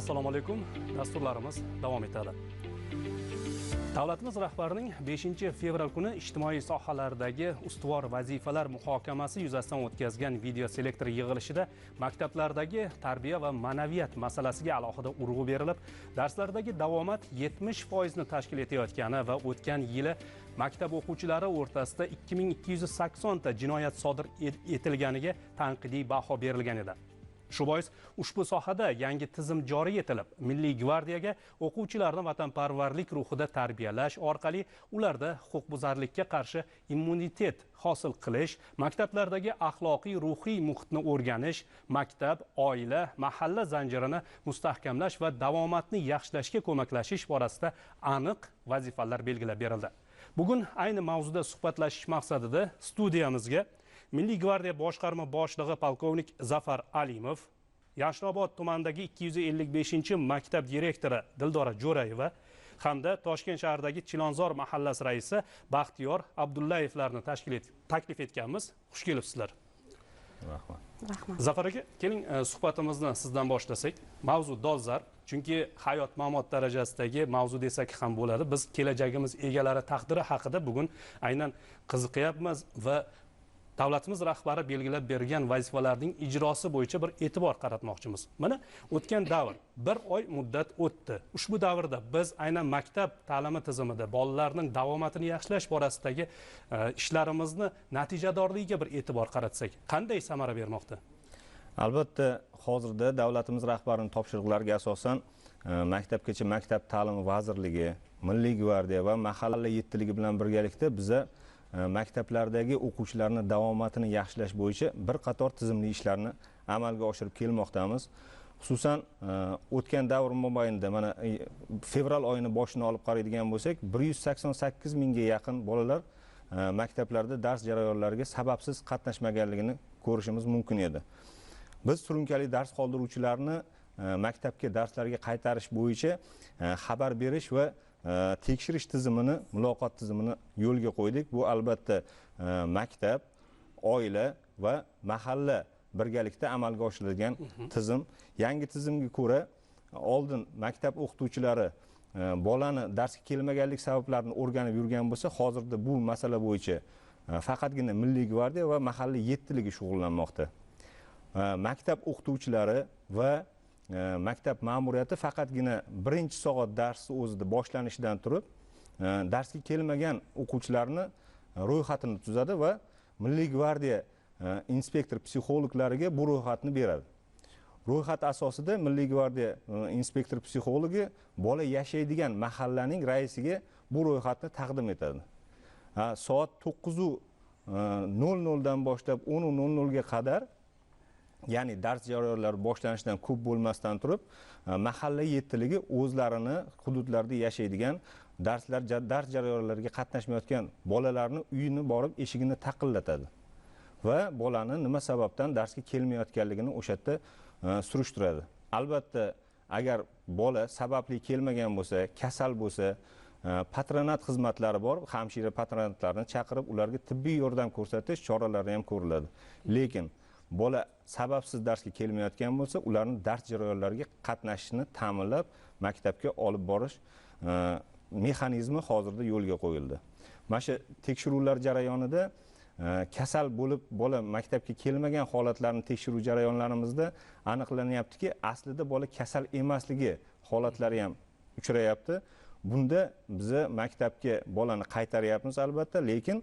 assalomu alaykum. Dasturlarimiz davom etadi. Davlatimiz rahbarining 5 fevral kuni ijtimoiy sohalardagi ustuvor vazifalar muhokamasi yuzasidan o'tkazgan video selektor yig'ilishida maktablardagi tarbiya va ma'naviyat masalasiga alohida urg'u berilib darslardagi davomat 70 foizni tashkil etayotgani va o'tgan yili maktab o'quvchilari o'rtasida 2280 ta jinoyat sodir etilganiga tanqidiy baho berilgan edi. Shu bois ushbu sohada yangi tizim joriy etilib milliy gvardiyaga o'quvchilarni vatanparvarlik ruhida tarbiyalash orqali ularda huquqbuzarlikka qarshi immunitet hosil qilish maktablardagi axloqiy ruhiy muhitni o'rganish maktab oila mahalla zanjirini mustahkamlash va davomatni yaxshilashga ko'maklashish borasida aniq vazifalar belgilab berildi. Bugun ayni mavzuda suhbatlashish maqsadida studiyamizga milliy gvardiya boshqarma boshlig'i polkovnik zafar alimov yashnobod tumanidagi 255 maktab direktori dildora jo'rayeva hamda toshkent shahridagi chilonzor mahallasi raisi baxtiyor abdullayevlarni tashkil et taklif etganmiz. Xush kelibsizlar. Rahmat. Rahmat. Zafar aka keling e, suhbatimizni sizdan boshlasak. Mavzu dolzarb chunki hayot mamot darajasidagi mavzu desak ham bo'ladi. Biz kelajagimiz egalari taqdiri haqida bugun aynan qiziqyapmiz va davlatimiz rahbari belgilab bergan vazifalarning ijrosi bo'yicha bir e'tibor qaratmoqchimiz. Mana o'tgan davr bir oy muddat o'tdi. Ushbu davrda biz aynan maktab ta'limi tizimida bolalarning davomatini yaxshilash borasidagi e, ishlarimizni natijadorligiga bir e'tibor qaratsak qanday samara bermoqda? Albatta hozirda davlatimiz rahbarining topshiriqlariga asosan e, maktabgacha maktab ta'limi vazirligi milliy gvardiya va mahalla yettiligi bilan birgalikda biza E, maktablardagi o'quvchilarni davomatini yaxshilash bo'yicha bir qator tizimli ishlarni amalga oshirib kelmoqdamiz. Xususan e, o'tgan davr mobaynida mana e, fevral oyini boshini olib qaraydigan bo'lsak bir yuz sakson sakkiz mingga yaqin bolalar maktablarda dars jarayonlariga sababsiz qatnashmaganligini ko'rishimiz mumkin edi. Biz surunkali dars qoldiruvchilarni maktabga darslarga qaytarish bo'yicha xabar berish va tekshirish tizimini muloqot tizimini yo'lga qo'ydik. Bu albatta maktab oila va mahalla birgalikda amalga oshirilgan tizim. Yangi tizimga ko'ra oldin maktab o'qituvchilari bolani darsga kelmaganlik sabablarini o'rganib yurgan bo'lsa hozirda bu masala bo'yicha faqatgina milliy gvardiya va mahalla yettiligi shug'ullanmoqda. Maktab o'qituvchilari va e, E, maktab ma'muriyati faqatgina birinchi soat darsni o'zida boshlanishidan turib e, darsga kelmagan o'quvchilarni ro'yxatini tuzadi va milliy gvardiya e, inspektor psixologlariga bu ro'yxatni beradi. Ro'yxat asosida milliy gvardiya inspektor psixologi bola yashaydigan mahallaning raisiga bu ro'yxatni taqdim etadi. Soat to'qqizu nol noldan boshlab o'nu nol nolga qadar ya'ni dars jarayonlari boshlanishidan ko'p bo'lmasdan turib e, mahalla yettiligi o'zlarini hududlarda yashaydigan darslar dars jarayonlariga qatnashmayotgan bolalarni uyini borib eshigini taqillatadi. Va bolani nima sababdan darsga kelmayotganligini o'sha yerda e, surishtiradi. Albatta agar bola sababli kelmagan bo'lsa kasal bo'lsa e, patronat xizmatlari bor hamshira patronatlarni chaqirib ularga tibbiy yordam ko'rsatish choralari ham ko'riladi. Lekin bola sababsiz darsga kelmayotgan bo'lsa ularni dars jarayonlariga qatnashishini ta'minlab maktabga olib borish e, mexanizmi hozirda yo'lga qo'yildi. Mana shu tekshiruvlar jarayonida e, kasal bo'lib bola maktabga kelmagan holatlarni tekshiruv jarayonlarimizda aniqlanyaptiki aslida bola kasal emasligi holatlari ham uchrayapti. Bunda biza maktabga bolani qaytaryapmiz albatta lekin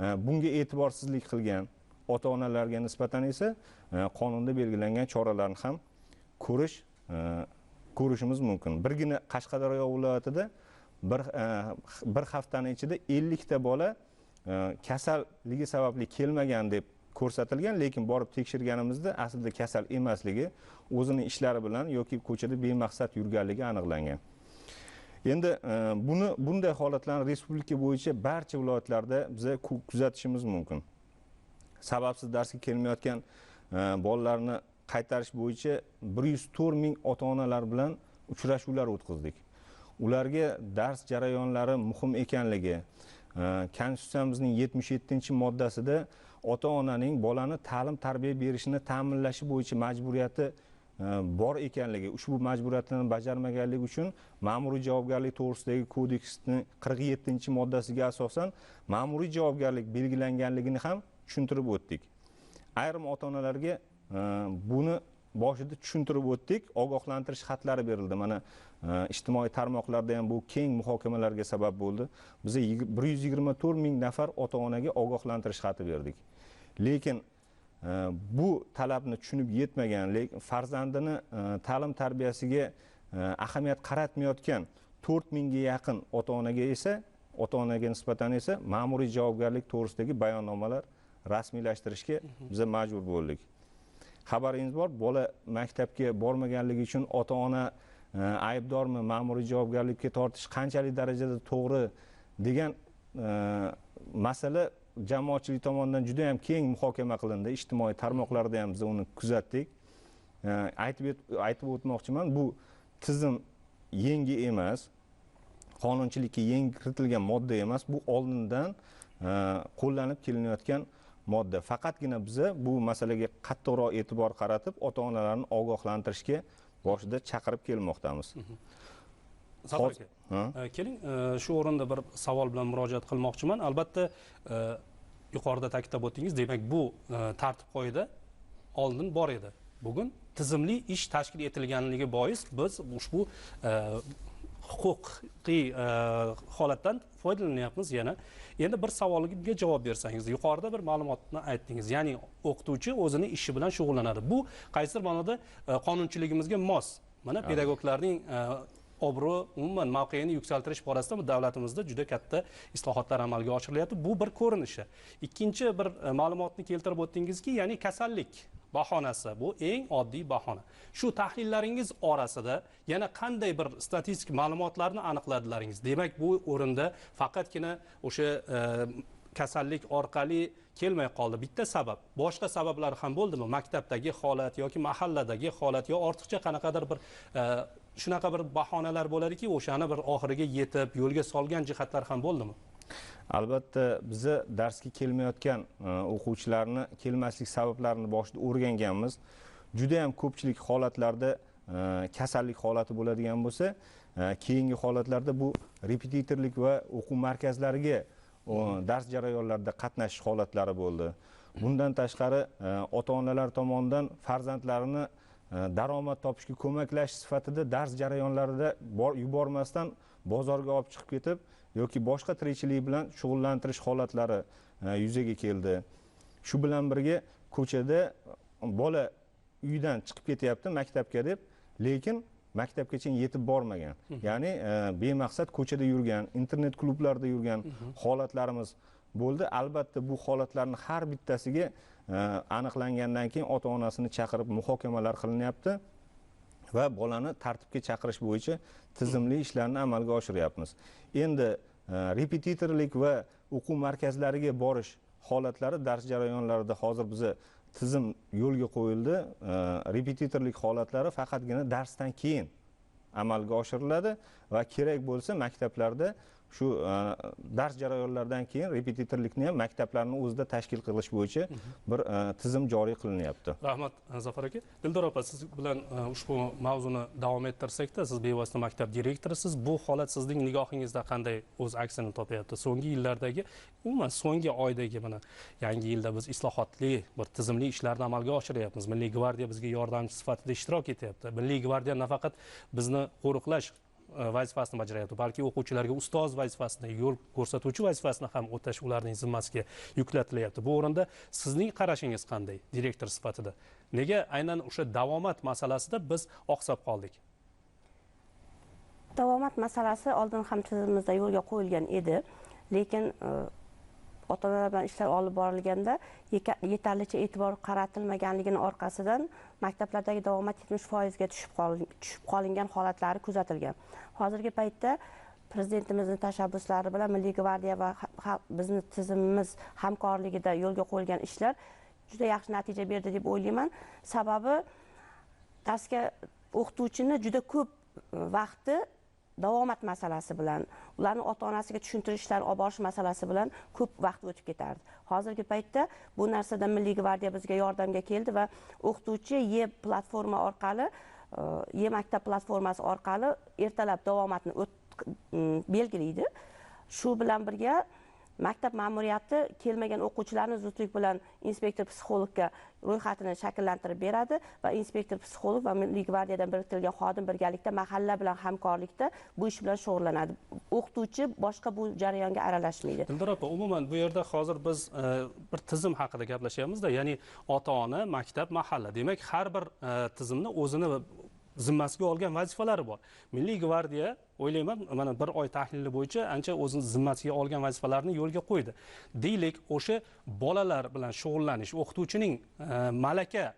e, bunga e'tiborsizlik qilgan ota onalarga nisbatan esa e, qonunda belgilangan choralarni ham ko'rish e, ko'rishimiz mumkin. Birgina qashqadaryo viloyatida bir e, bir haftani ichida ellikta bola kasalligi sababli kelmagan deb ko'rsatilgan lekin borib tekshirganimizda aslida kasal emasligi o'zini ishlari bilan yoki ko'chada bemaqsad yurganligi aniqlangan. Endi buni bunday holatlarni respublika bo'yicha barcha viloyatlarda biza kuzatishimiz mumkin. Sababsiz darsga kelmayotgan e, bolalarni qaytarish bo'yicha bir yuz to'rt ming ota onalar bilan uchrashuvlar o'tkazdik. Ularga dars jarayonlari muhim ekanligi e, konstitutsiyamizning yetmish yettinchi moddasida ota onaning bolani ta'lim tarbiya berishini ta'minlashi bo'yicha majburiyati e, bor ekanligi ushbu majburiyatini bajarmaganligi uchun ma'muriy javobgarlik to'g'risidagi kodeksni qirq yettinchi moddasiga asosan ma'muriy javobgarlik belgilanganligini ham tushuntirib o'tdik. Ayrim ota onalarga e, buni boshida tushuntirib o'tdik. Ogohlantirish xatlari berildi. Mana e, ijtimoiy tarmoqlarda ham bu keng muhokamalarga sabab bo'ldi. Biza bir yuz yigirma to'rt ming nafar ota onaga ogohlantirish xati berdik. Lekin e, bu talabni tushunib yetmagan lekin farzandini ta'lim tarbiyasiga ahamiyat qaratmayotgan to'rt mingga yaqin ota onaga esa ota onaga nisbatan esa ma'muriy javobgarlik to'g'risidagi bayonnomalar rasmiylashtirishga biza majbur bo'ldik. Xabaringiz bor bola maktabga bormaganligi uchun ota ona e, aybdormi ma'muriy javobgarlikka tortish qanchalik darajada to'g'ri degan e, masala jamoatchilik tomonidan juda yam keng muhokama qilindi. Ijtimoiy tarmoqlarda ham biz uni kuzatdik. E, aytib aytib o'tmoqchiman bu tizim yangi emas qonunchilikka yangi kiritilgan modda emas. Bu oldindan qo'llanib kelinayotgan modda. Faqatgina biza bu masalaga qattiqroq e'tibor qaratib ota onalarni ogohlantirishga boshida chaqirib kelmoqdamiz. Zafar aka e, keling e, shu o'rinda bir savol bilan murojaat qilmoqchiman. Albatta e, yuqorida ta'kidlab o'tdingiz demak bu tartib qoida oldin bor edi. Bugun tizimli ish tashkil etilganligi bois biz ushbu huquqiy holatdan foydalanyapmiz yana. Endi bir savolga javob bersangiz yuqorida bir ma'lumotni aytdingiz. Ya'ni o'qituvchi o'zini ishi bilan shug'ullanadi. Bu qaysidir ma'noda e, qonunchiligimizga mos. Mana pedagoglarning e, obro' umuman mavqeini yuksaltirish borasida davlatimizda juda katta islohotlar amalga oshirilyapti. Bu bir ko'rinishi. Ikkinchi bir e, ma'lumotni keltirib o'tdingizki ya'ni kasallik bahonasi. Bu eng oddiy bahona. Shu tahlillaringiz orasida yana qanday bir statistik ma'lumotlarni aniqladilaringiz? Demak bu o'rinda faqatgina o'sha e, kasallik orqali kelmay qoldi. Bitta sabab. Boshqa sabablar ham bo'ldimi? Maktabdagi holat yoki mahalladagi holat yo ortiqcha qanaqadir bir e, shunaqa bir bahonalar bo'ladiki o'shani bir oxiriga yetib yo'lga solgan jihatlar ham bo'ldimi? Albatta biza darsga kelmayotgan e, o'quvchilarni kelmaslik sabablarini boshida o'rganganmiz. Juda yam ko'pchilik holatlarda e, kasallik holati bo'ladigan bo'lsa e, keyingi holatlarda bu repetitorlik va o'quv markazlariga dars jarayonlarida qatnashish holatlari bo'ldi. Bundan tashqari ota onalar tomonidan farzandlarini daromad topishga ko'maklash sifatida dars jarayonlarida yubormasdan bozorga olib chiqib ketib yoki boshqa tirikchilik bilan shug'ullantirish holatlari e, yuzaga keldi. Shu bilan birga ko'chada bola uydan chiqib ketyapti maktabga deb lekin maktabgacha yetib bormagan. Ya'ni e, bemaqsad ko'chada yurgan internet klublarda yurgan holatlarimiz bo'ldi. Albatta bu holatlarni har bittasiga e, aniqlangandan keyin ota onasini chaqirib muhokamalar qilinyapti va bolani tartibga chaqirish bo'yicha tizimli ishlarni amalga oshiryapmiz endi Э, repetitorlik va o'quv markazlariga borish holatlari dars jarayonlarida hozir biza tizim yo'lga qo'yildi. Э, repetitorlik holatlari faqatgina darsdan keyin amalga oshiriladi va kerak bo'lsa maktablarda shu e, dars jarayonlaridan keyin repetitorlikni ham maktablarni o'zida tashkil qilish bo'yicha bir e, tizim joriy qilinyapti. Rahmat e, zafar aka. Dildor opa siz bilan ushbu mavzuni davom ettirsakda siz bevosita maktab direktorisiz. Bu holat sizning nigohingizda qanday o'z aksini topyapti? So'nggi yillardagi umuman so'nggi oydagi mana yangi yilda biz islohotli bir tizimli ishlarni amalga oshiryapmiz. Milliy gvardiya bizga yordamchi sifatida ishtirok etyapti. Milliy gvardiya nafaqat bizni qo'riqlash Э, vazifasini bajaryapti balki o'quvchilarga ustoz vazifasini yo'l ko'rsatuvchi vazifasini ham o'tash ularning zimmasiga yuklatilyapti bu o'rinda sizning qarashingiz qanday direktor sifatida? Nega aynan o'sha davomat masalasida biz oqsab qoldik? Davomat masalasi oldin ham tizimimizda yo'lga qo'yilgan edi. Lekin e, ota onalar bilan ishlar olib borilganda yetarlicha e'tibor qaratilmaganligini orqasidan maktablardagi davomat yetmish foizga tushib qolingan holatlari kuzatilgan. Hozirgi paytda prezidentimizni tashabbuslari bilan milliy gvardiya va bizni tizimimiz hamkorligida yo'lga qo'yilgan ishlar juda yaxshi natija berdi deb o'ylayman. Sababi darsga o'qituvchini juda ko'p e, vaqti davomat masalasi bilan ularni ota onasiga tushuntirishlar olib borish masalasi bilan ko'p vaqt o'tib ketardi. Hozirgi paytda bu narsada milliy gvardiya bizga yordamga keldi va o'qituvchi e platforma orqali e maktab platformasi orqali ertalab davomatni belgilaydi. Shu bilan birga maktab ma'muriyati kelmagan o'quvchilarni zudlik bilan inspektor psixologga ro'yxatini shakllantirib beradi va inspektor psixolog va milliy gvardiyadan biriktirilgan xodim birgalikda mahalla bilan hamkorlikda bu ish bilan shug'ullanadi. O'qituvchi boshqa bu jarayonga aralashmaydi. Dildor opa umuman bu yerda hozir biz e, bir tizim haqida gaplashyapmizda ya'ni ota ona maktab mahalla. Demak har bir e, tizimni o'zini zimmasiga olgan vazifalari bor. Milliy gvardiya o'ylayman mana bir oy tahlili bo'yicha ancha o'zini zimmasiga olgan vazifalarni yo'lga qo'ydi. Deylik o'sha bolalar bilan shug'ullanish o'qituvchining e, malaka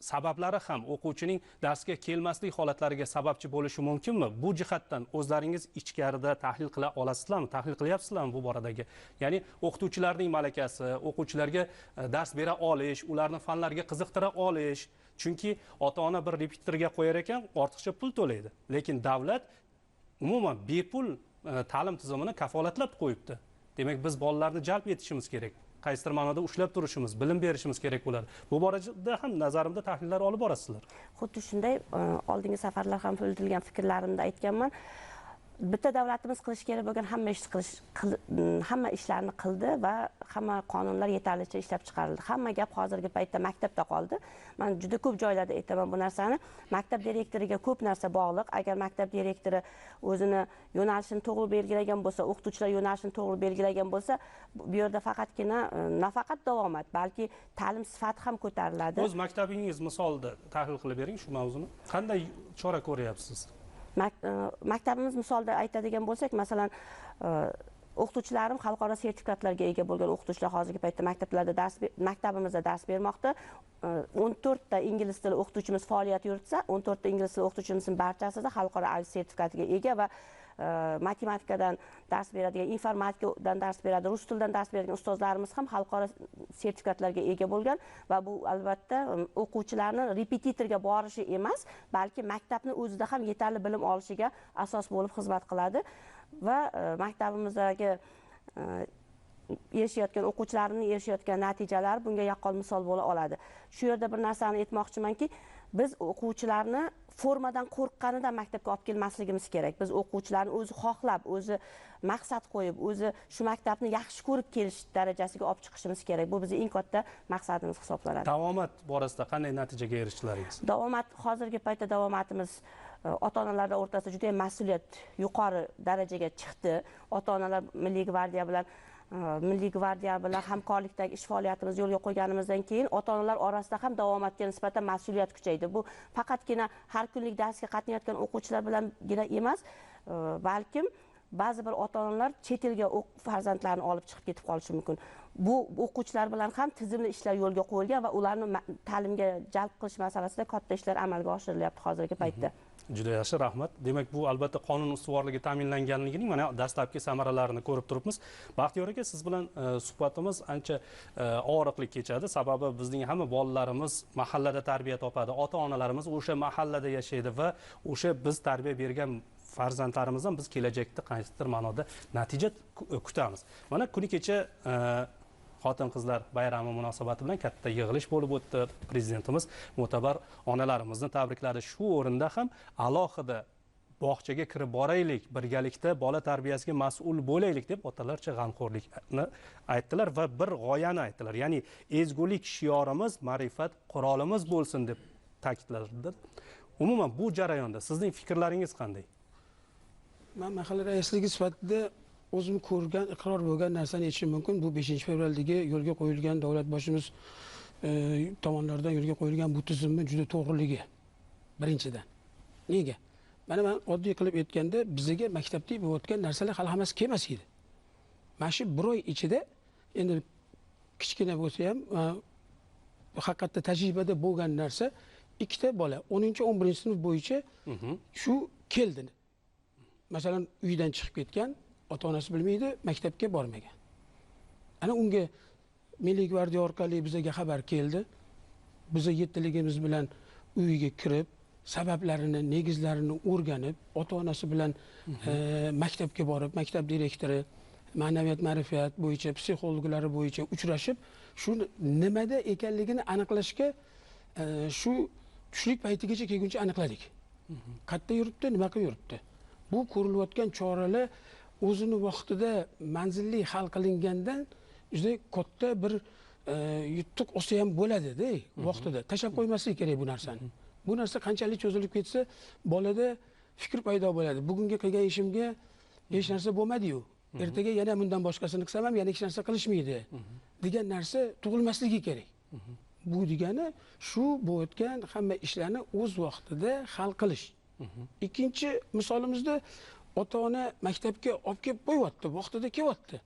sabablari ham o'quvchining darsga kelmaslik holatlariga sababchi bo'lishi mumkinmi? Bu jihatdan o'zlaringiz ichkarida tahlil qila olasizlarmi tahlil qilyapsizlarmi bu boradagi? Ya'ni o'qituvchilarning malakasi o'quvchilarga e, dars bera olish ularni fanlarga qiziqtira olish. Chunki ota ona bir repetitorga qo'yar ekan ortiqcha pul to'laydi. Lekin davlat umuman bepul e, ta'lim tizimini kafolatlab qo'yibdi. Demak biz bolalarni jalb etishimiz kerak. Qaysidir ma'noda ushlab turishimiz bilim berishimiz kerak bo'ladi. Bu borada ham nazarimda tahlillar olib borasizlar. Xuddi shunday e, oldingi safarlar ham bildirilgan fikrlarimda aytganman. Bitta davlatimiz qilishi kerak bo'lgan hamma ishni qilish mm, hamma ishlarni qildi va hamma qonunlar yetarlicha ishlab chiqarildi. Hamma gap hozirgi paytda maktabda qoldi. Man juda ko'p joylarda aytaman bu narsani. Maktab direktoriga ko'p narsa bog'liq. Agar maktab direktori o'zini yo'nalishini to'g'ri belgilagan bo'lsa o'qituvchilar yo'nalishini to'g'ri belgilagan bo'lsa bu yerda faqatgina e, nafaqat davomat balki ta'lim sifati ham ko'tariladi. O'z maktabingiz misolida tahlil qilib bering shu mavzuni. Qanday chora ko'ryapsiz? E, maktabimiz misolida aytadigan bo'lsak masalan e, o'qituvchilarim xalqaro sertifikatlarga ega bo'lgan o'qituvchilar hozirgi paytda maktablarda dars maktabimizda dars bermoqda. E, o'n to'rtta ingliz tili o'qituvchimiz faoliyat yuritsa o'n to'rtta ingliz tili o'qituvchimizning barchasida xalqaro sertifikatiga ega va Э, matematikadan dars beradigan informatikadan dars beradi rus tilidan dars beradigan ustozlarimiz ham xalqaro sertifikatlarga ega bo'lgan va bu albatta um, o'quvchilarni repetitorga borishi emas balki maktabni o'zida ham yetarli bilim olishiga asos bo'lib xizmat qiladi. Va e, maktabimizdagi e, erishayotgan o'quvchilarni erishayotgan natijalar bunga yaqqol misol bo'la oladi. Shu yerda bir narsani aytmoqchimanki biz o'quvchilarni formadan qo'rqqanidan maktabga olib kelmasligimiz kerak. Biz o'quvchilarni o'zi xohlab o'zi maqsad qo'yib o'zi shu maktabni yaxshi ko'rib kelish darajasiga olib chiqishimiz kerak. Bu bizni eng katta maqsadimiz hisoblanadi. Davomat borasida qanday natijaga erishdingiz davomat hozirgi paytda davomatimiz e, ota onalar o'rtasida juda yam mas'uliyat yuqori darajaga chiqdi. Ota onalar milliy gvardiya bilan milliy gvardiya bilan hamkorlikdagi ish faoliyatimizni yo'lga qo'yganimizdan keyin ota onalar orasida ham davomatga nisbatan mas'uliyat kuchaydi bu faqatgina har kunlik darsga qatnayotgan o'quvchilar bilangina emas e, balkim ba'zi bir ota onalar chet elga farzandlarini olib chiqib ketib qolishi mumkin bu o'quvchilar bilan ham tizimli ishlar yo'lga qo'yilgan va ularni ta'limga jalb qilish masalasida katta ishlar amalga oshirilyapti hozirgi paytda mm -hmm. Juda yaxshi rahmat. Demak bu albatta qonun ustuvorligi ta'minlanganligining mana dastlabki samaralarini ko'rib turibmiz. Baxtiyor aka siz bilan e, suhbatimiz ancha e, og'riqli kechadi. Sababi bizning hamma bolalarimiz mahallada tarbiya topadi. Ota onalarimiz o'sha mahallada yashaydi va o'sha biz tarbiya bergan farzandlarimizdan biz kelajakda qaysidir ma'noda natija kutamiz. Mana kuni kecha e, xotin qizlar bayrami munosabati bilan katta yig'ilish bo'lib o'tdi. Prezidentimiz mo'tabar onalarimizni tabrikladi. Shu o'rinda ham alohida bog'chaga kirib boraylik birgalikda bola tarbiyasiga mas'ul bo'laylik deb otalarcha g'amxo'rlikni aytdilar va bir g'oyani aytdilar. Ya'ni ezgulik shiorimiz ma'rifat qurolimiz bo'lsin deb ta'kidladi umuman bu jarayonda sizning fikrlaringiz qanday? Man mahalla raisligi sifatida o'zim ko'rgan iqror bo'lgan narsani aytishim mumkin. Bu beshinchi fevraldagi yo'lga qo'yilgan davlat boshimiz e, tomonidan yo'lga qo'yilgan bu tizimni juda to'g'riligi. Birinchidan. Nega? Mana man oddiy qilib aytganda bizaga maktabda bo'layotgan narsalar hali hammasi kelmas edi. Mana shu bir oy ichida endi kichkina bo'lsa ham e, haqiqatda tajribada bo'lgan narsa ikkita bola o'ninchi o'n birinchi sinf bo'yicha mhm. shu keldi masalan uydan chiqib ketgan ota onasi bilmaydi maktabga bormagan. Ana unga milliy gvardiya orqali bizaga xabar keldi. Biza yettiligimiz bilan uyiga kirib sabablarini negizlarini o'rganib ota onasi bilan e, maktabga borib maktab direktori ma'naviyat ma'rifat bo'yicha psixologlari bo'yicha uchrashib shu nimada ekanligini aniqlashga e, shu tushlik paytigacha kelguncha aniqladik. Qayerda yuribdi nima qilib yuribdi? Bu ko'rilayotgan choralar o'zini vaqtida manzilli hal qilingandan juda katta bir e, yutuq olsa ham bo'ladida vaqtida. Tashlab qo'ymaslik kerak bu narsani. Bu narsa qanchalik cho'zilib ketsa bolada fikr paydo bo'ladi. Bugungi qilgan ishimga hech narsa bo'lmadiyu. Ertaga yana bundan boshqasini qilsam ham yana hech narsa qilishmaydi degan narsa tug'ilmasligi kerak. Bu degani shu bo'layotgan hamma ishlarni o'z vaqtida hal qilish. Ikkinchi misolimizda ota ona maktabga olib kelib qo'yyapti vaqtida kelyapti.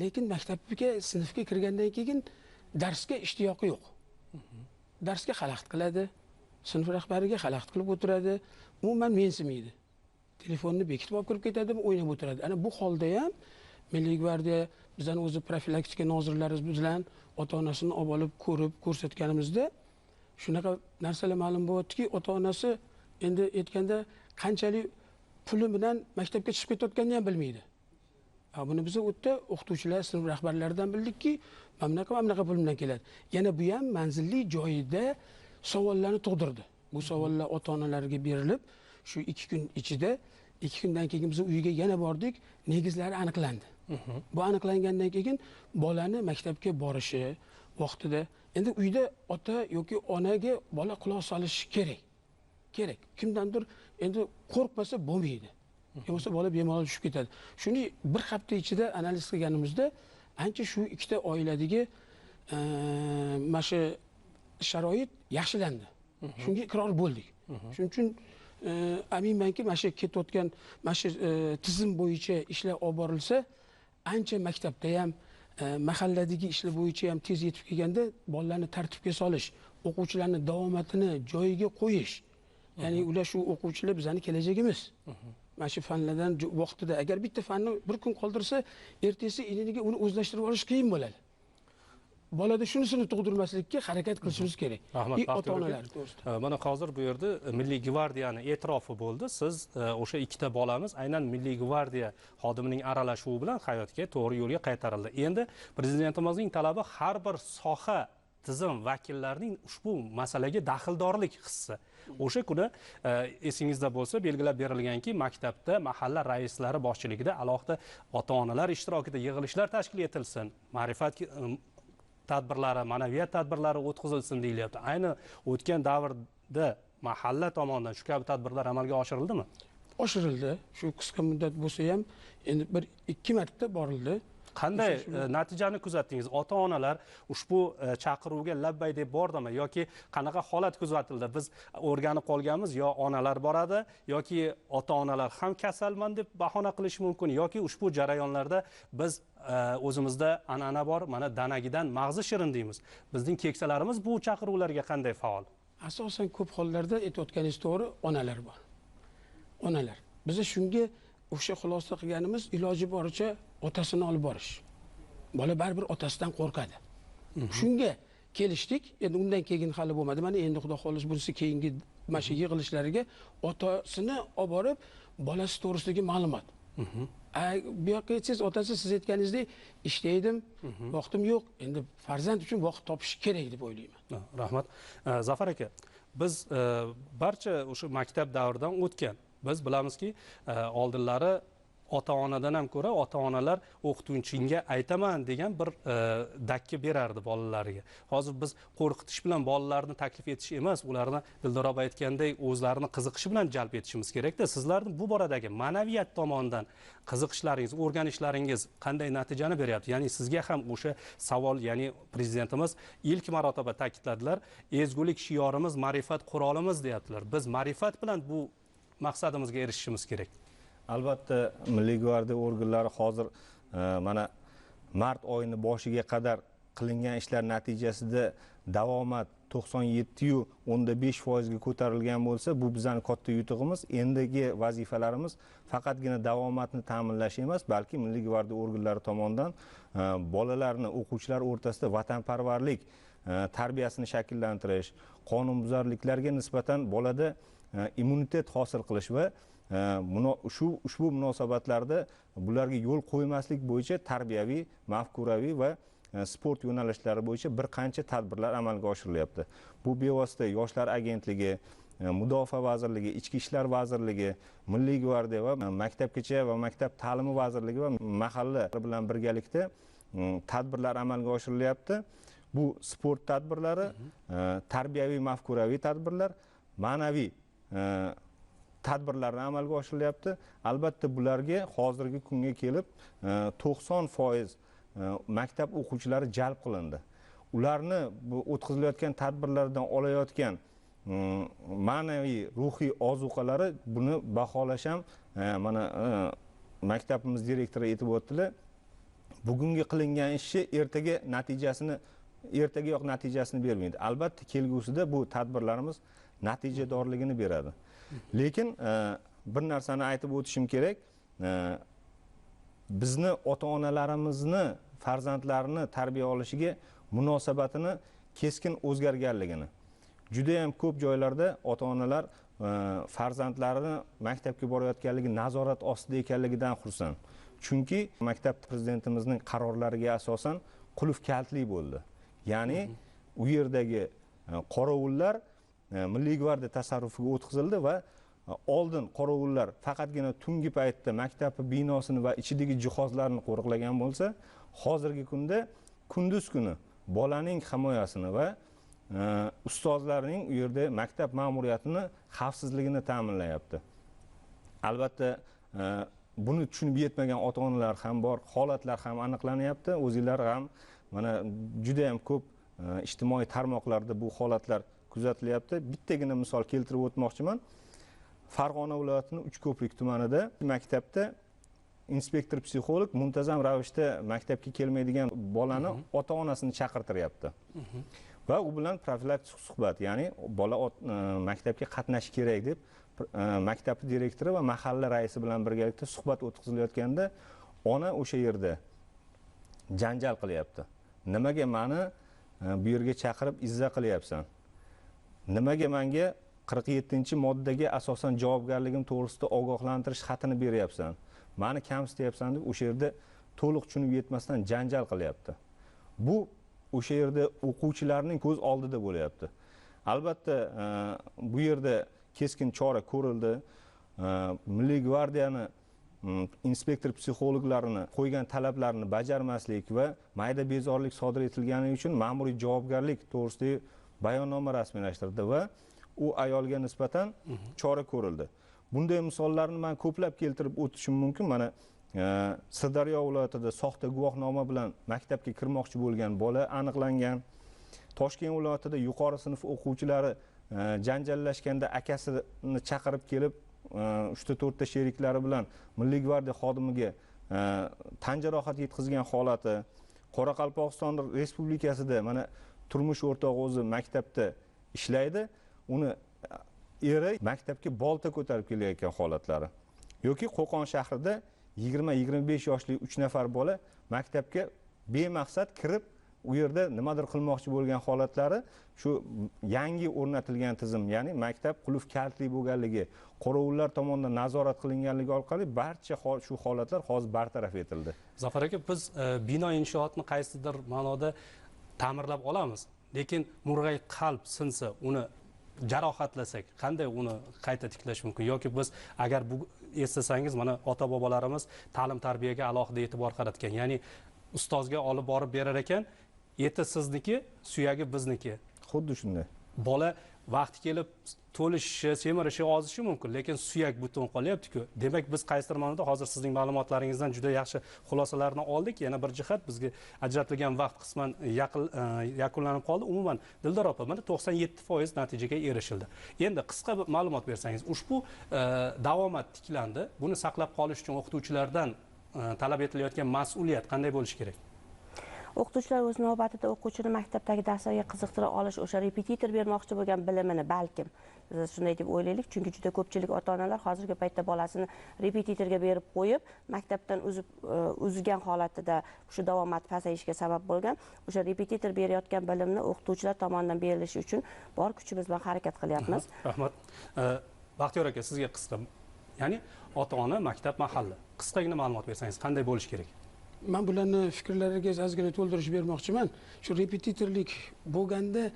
Lekin maktabga sinfga kirgandan keyin darsga ishtiyoqi yo'q. Darsga xalaqit qiladi sinf rahbariga xalaqit qilib o'tiradi. Umuman mensimaydi telefonni bekitib olib kirib ketadimi o'ynab o'tiradi. Ana bu holda ham milliy gvardiya bizani o'zi profilaktika nozirlarimiz bilan ota onasini olib olib ko'rib ko'rsatganimizda shunaqa narsalar ma'lum bo'lyaptiki ota onasi endi aytganda qanchalik puli bilan maktabga chiqib ketayotganini ham bilmaydi. Buni biz u yerda o'qituvchilar sinf rahbarlaridan bildikki mana bunaqa mana bunaqa pul bilan keladi. Yana bu ham manzilli joyida savollarni tug'dirdi. Bu savollar ota onalarga berilib shu ikki kun ichida ikki kundan keyin biz uyga yana bordik negizlari aniqlandi. Bu aniqlangandan keyin bolani maktabga borishi vaqtida endi uyda ota yoki onaga bola quloq solishi kerak kerak. Kimdandir? Endi qo'rqmasa bo'lmaydi. Bo'lmasa bola bemalol tushib ketadi. Shuni bir hafta ichida analiz qilganimizda ancha shu ikkita oiladagi mana shu sharoit yaxshilandi. Shunga iqror bo'ldik. Shuning uchun aminmanki mana shu ketayotgan mana shu tizim bo'yicha ishlar olib borilsa ancha maktabda ham mahalladagi ishlar bo'yicha ham tez yetib kelganda bolalarni tartibga solish o'quvchilarni davomatini joyiga qo'yish ya'ni ular shu o'quvchilar bizani kelajagimiz mana shu fanlardan vaqtida agar bitta fanni bir kun qoldirsa ertasi indiniga uni o'zlashtirib olish qiyin bo'ladi. Bolada shunisini tug'dirmaslikka harakat qilishimiz kerak. Rahmat ota onalar E, mana hozir bu yerda milliy gvardiyani e'tirofi bo'ldi. Siz e, o'sha ikkita bolamiz aynan milliy gvardiya xodimining aralashuvi bilan hayotga to'g'ri yo'lga qaytarildi. Endi prezidentimizning talabi har bir soha tizim vakillarining ushbu masalaga daxldorlik hissi. O'sha kuni e, esingizda bo'lsa belgilab berilganki maktabda mahalla raislari boshchiligida alohida ota onalar ishtirokida yig'ilishlar tashkil etilsin. Ma'rifat tadbirlari ma'naviyat tadbirlari o'tkazilsin deyilyapti. Ayni o'tgan davrda mahalla tomonidan shu kabi tadbirlar amalga oshirildimi oshirildi. Shu qisqa muddat bo'lsa ham endi bir ikki marta borildi. Qanday e, natijani kuzatdingiz? Ota onalar ushbu e, chaqiruvga labbay deb bordimi? Yoki qanaqa holat kuzatildi? Biz o'rganib qolganmiz yo onalar boradi yoki ota onalar ham kasalman deb bahona qilishi mumkin yoki ushbu jarayonlarda biz e, o'zimizda an'ana bor mana danagidan mag'zi shirin deymiz. Bizning keksalarimiz bu chaqiruvlarga qanday faol? Asosan ko'p hollarda aytayotganingiz to'g'ri onalar bor. Onalar. Biza shunga o'sha xulosa qilganimiz iloji boricha otasini olib borish. Bola baribir otasidan qo'rqadi. Shunga kelishdik. Endi undan keyin hali bo'lmadi. Mana endi xudo xohlasa bunisi keyingi mana shu yig'ilishlariga otasini olib borib bolasi to'g'risidagi ma'lumot. Bu yoqqa aytsangiz otasi siz aytganingizdek ishlaydim vaqtim yo'q. Endi farzand uchun vaqt topish kerak deb o'ylayman. Ah, rahmat. Ah, Zafar aka biz ah, barcha o'sha maktab davridan o'tgan biz bilamizki oldinlari ota onadan ham ko'ra ota onalar o'qituvchingga aytaman degan bir e, dakki berardi bolalariga. Hozir biz qo'rqitish bilan bolalarni taklif etish emas ularni dildor opa aytganday o'zlarini qiziqishi bilan jalb etishimiz kerakda. Sizlarni bu boradagi ma'naviyat tomonidan qiziqishlaringiz o'rganishlaringiz qanday natijani beryapti? Ya'ni sizga ham o'sha savol ya'ni prezidentimiz ilk marotaba ta'kidladilar ezgulik shiorimiz ma'rifat qurolimiz deyaptilar. Biz ma'rifat bilan bu maqsadimizga erishishimiz kerak. Albatta milliy gvardiya organlari hozir e, mana mart oyini boshiga qadar qilingan ishlar natijasida davomat to'qson yettiyu o'nda besh foizga ko'tarilgan bo'lsa bu bizani katta yutug'imiz. Endigi vazifalarimiz faqatgina davomatni ta'minlash emas balki milliy gvardiya organlari tomonidan e, bolalarni o'quvchilar o'rtasida vatanparvarlik e, tarbiyasini shakllantirish qonunbuzarliklarga nisbatan bolada immunitet hosil qilish va shu ushbu munosabatlarda bularga yo'l qo'ymaslik bo'yicha tarbiyaviy mafkuraviy va sport yo'nalishlari bo'yicha bir qancha tadbirlar amalga oshirilyapti. Bu bevosita yoshlar agentligi mudofaa vazirligi ichki ishlar vazirligi milliy gvardiya va maktabgacha va maktab ta'limi vazirligi va mahalla bilan birgalikda tadbirlar amalga oshirilyapti. Bu sport tadbirlari tarbiyaviy mafkuraviy tadbirlar ma'naviy tadbirlarni amalga oshirilyapti. Albatta bularga hozirgi kunga kelib e, to'qson foiz e, maktab o'quvchilari jalb qilindi. Ularni bu o'tkazilayotgan tadbirlardan olayotgan e, ma'naviy ruhiy ozuqalari buni baholash ham mana maktabimiz direktori aytib o'tdilar. Bugungi qilingan ishni ertaga natijasini ertagayoq natijasini bermaydi. Albatta kelgusida bu tadbirlarimiz natijadorligini beradi. Lekin bir narsani aytib o'tishim kerak. Bizni ota onalarimizni farzandlarini tarbiya olishiga munosabatini keskin o'zgarganligini. Judayam ko'p joylarda ota onalar farzandlarini maktabga borayotganligi nazorat ostida ekanligidan xursand. Chunki maktab prezidentimizning qarorlariga asosan qulf kalitli bo'ldi. Ya'ni u yerdagi qorovullar E, milliy gvardiya tasarrufiga o'tkazildi va e, oldin qorovullar faqatgina tungi paytda maktabi binosini va ichidagi jihozlarni qo'riqlagan bo'lsa hozirgi kunda kunduz kuni bolaning himoyasini va e, ustozlarning u yerda maktab ma'muriyatini xavfsizligini ta'minlayapti. Albatta buni tushunib yetmagan ota onalar ham bor holatlar ham aniqlanyapti. O'zinglar ham mana juda yam ko'p ijtimoiy tarmoqlarda bu holatlar kuzatilyapti. Bittagina misol keltirib o'tmoqchiman. Farg'ona viloyatining uchko'prik tumanida maktabda inspektor psixolog muntazam ravishda maktabga kelmaydigan bolani ota onasini chaqirtiryapti. Va u bilan profilaktik suhbat ya'ni bola maktabga qatnashishi kerak deb maktab direktori va mahalla raisi bilan birgalikda suhbat o'tkazilayotganda ona o'sha yerda janjal qilyapti. Nimaga mani bu yerga chaqirib izza qilyapsan nimaga manga qirq yettinchi moddaga asosan javobgarligim to'g'risida ogohlantirish xatini beryapsan. Mani kamsityapsan deb o'sha yerda to'liq tushunib yetmasdan janjal qilyapti. Bu o'sha yerda o'quvchilarning ko'z oldida bo'lyapti. Albatta e, bu yerda keskin chora ko'rildi. E, Milliy gvardiyani inspektor psixologlarini qo'ygan talablarini bajarmaslik va mayda bezorilik sodir etilgani uchun ma'muriy javobgarlik to'g'risidagi bayonnoma rasmiylashtirdi va u ayolga nisbatan chora ko'rildi. Bunday misollarni man ko'plab keltirib o'tishim mumkin. Mana sirdaryo viloyatida soxta guvohnoma bilan maktabga kirmoqchi bo'lgan bola aniqlangan. Toshkent viloyatida yuqori sinf o'quvchilari janjallashganda akasini chaqirib kelib uchta to'rtta sheriklari bilan milliy gvardiya xodimiga tan jarohati yetkazgan holati qoraqalpog'iston respublikasida mana turmush o'rtog'i o'zi maktabda ishlaydi uni eri maktabga bolta ko'tarib kelayotgan holatlari. Yoki qo'qon shahrida yigirma yigirma besh yoshli uch nafar bola maktabga bemaqsad kirib u yerda nimadir qilmoqchi bo'lgan holatlari shu yangi o'rnatilgan tizim ya'ni maktab qulf kalitli bo'lganligi qorovullar tomonidan nazorat qilinganligi orqali barcha shu holatlar hozir bartaraf etildi. Zafar aka biz e, bino inshootni qaysidir ma'noda ta'mirlab olamiz. Lekin murg'ay qalb sinsa uni jarohatlasak qanday uni qayta tiklash mumkin? Yoki biz agar bu eslasangiz mana ota bobolarimiz ta'lim tarbiyaga alohida e'tibor qaratgan. Ya'ni ustozga olib borib berar ekan eti sizniki suyagi bizniki. Xuddi shunday. Bola vaqti kelib to'lishishi semirishi ozishi mumkin lekin suyak butun qolyaptiku. Demak biz qaysidir ma'noda hozir sizning ma'lumotlaringizdan juda yaxshi xulosalarni oldik. Yana bir jihat bizga ajratilgan vaqt qisman e, e, yakunlanib qoldi. Umuman dildor opa mana to'qson yetti foiz natijaga erishildi. Endi qisqa bir ma'lumot bersangiz ushbu e, davomat tiklandi. Buni saqlab qolish uchun o'qituvchilardan talab etilayotgan mas'uliyat qanday bo'lishi kerak? O'qituvchilar o'z navbatida o'quvchini maktabdagi darslarga qiziqtira olish o'sha repetitor bermoqchi bo'lgan bilimini balkim biz shunday deb o'ylaylik chunki juda ko'pchilik ota onalar hozirgi paytda bolasini repetitorga berib qo'yib maktabdan uzib e, uzgan holatida shu davomat pasayishiga sabab bo'lgan o'sha repetitor berayotgan bilimni o'qituvchilar tomonidan berilishi uchun bor kuchimiz bilan harakat qilyapmiz. Rahmat. E, Baxtiyor aka sizga qisqa ya'ni ota ona maktab mahalla qisqagina ma'lumot bersangiz qanday bo'lishi kerak? Man bularni fikrlariga ozgina to'ldirish bermoqchiman. Shu repetitorlik bo'lganda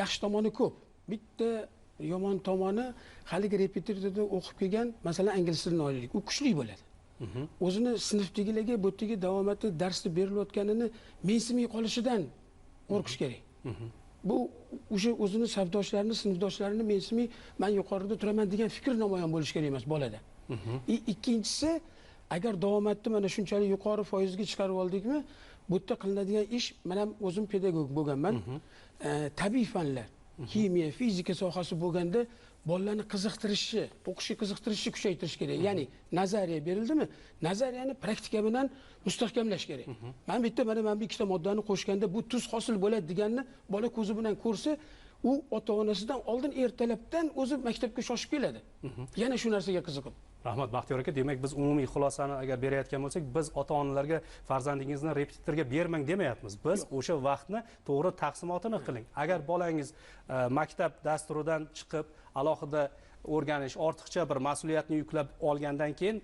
yaxshi tomoni ko'p. Bitta yomon tomoni haligi repetitorda o'qib kelgan masalan ingliz tilini olaylik u kuchli bo'ladi. O'zini sinfdagilarga bu yerdagi davomatda darsda berilayotganini mensimay qolishidan qo'rqish kerak. Bu o'sha o'zini safdoshlarini sinfdoshlarini mensimay man yuqorida turaman degan fikr namoyon bo'lishi kerak emas bolada. Ikkinchisi agar davomatni mana shunchalik yuqori foizga chiqarib oldikmi bu yerda qilinadigan ish man ham o'zim pedagog bo'lganman. E, tabiiy fanlar ximiya fizika sohasi bo'lganda bolalarni qiziqtirishi o'qishga qiziqtirishni kuchaytirish kerak. Ya'ni nazariya berildimi? Nazariyani praktika bilan mustahkamlash kerak. Mana bu yerda mana mana bu ikkita moddani qo'shganda bu tuz hosil bo'ladi deganni bola ko'zi bilan ko'rsa u ota onasidan oldin ertalabdan o'zi maktabga shoshib keladi. Yana shu narsaga qiziqib rahmat baxtiyor aka demak biz umumiy xulosani agar berayotgan bo'lsak biz ota onalarga farzandingizni repetitorga bermang demayapmiz. Biz o'sha vaqtni to'g'ri taqsimotini qiling. Agar bolangiz e, maktab dasturidan chiqib alohida o'rganish ortiqcha bir mas'uliyatni yuklab olgandan keyin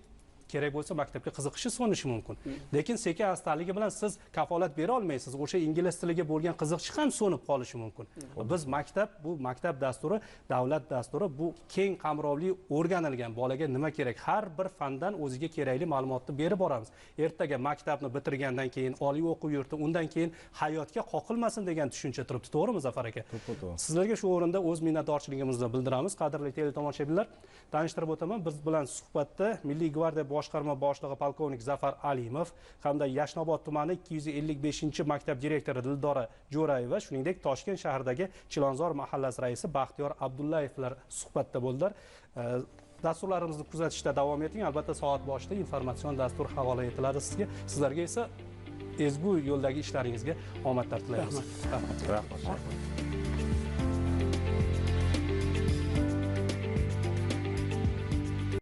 kerak bo'lsa maktabga qiziqishi so'nishi mumkin. Lekin sekin astaligi bilan siz kafolat bera olmaysiz. O'sha ingliz tiliga bo'lgan qiziqishi ham so'nib qolishi mumkin. Biz maktab bu maktab dasturi davlat dasturi bu keng qamrovli o'rganilgan. Bolaga nima kerak? Har bir fandan o'ziga kerakli ma'lumotni berib boramiz. Ertaga maktabni bitirgandan keyin oliy o'quv yurti undan keyin hayotga qoqilmasin degan tushuncha turibdi. To'g'rimi zafar aka? To'g'ri. sizlarga shu o'rinda o'z minnatdorchiligimizni bildiramiz. Qadrli teletomoshabinlar tanishtirib o'taman. Biz bilan suhbatda milliy gvardiya boshqarma boshlig'i polkovnik zafar alimov hamda yashnobod tumani ikki yuz ellik beshinchi maktab direktori dildora jo'rayeva shuningdek toshkent shahridagi chilonzor mahallasi raisi baxtiyor abdullayevlar suhbatda bo'ldilar. Dasturlarimizni kuzatishda davom eting. Albatta soat boshida informatsion dastur havola etiladi sizga. Sizlarga esa ezgu yo'ldagi ishlaringizga omadlar tilaymiz. Rahmat. Rahmat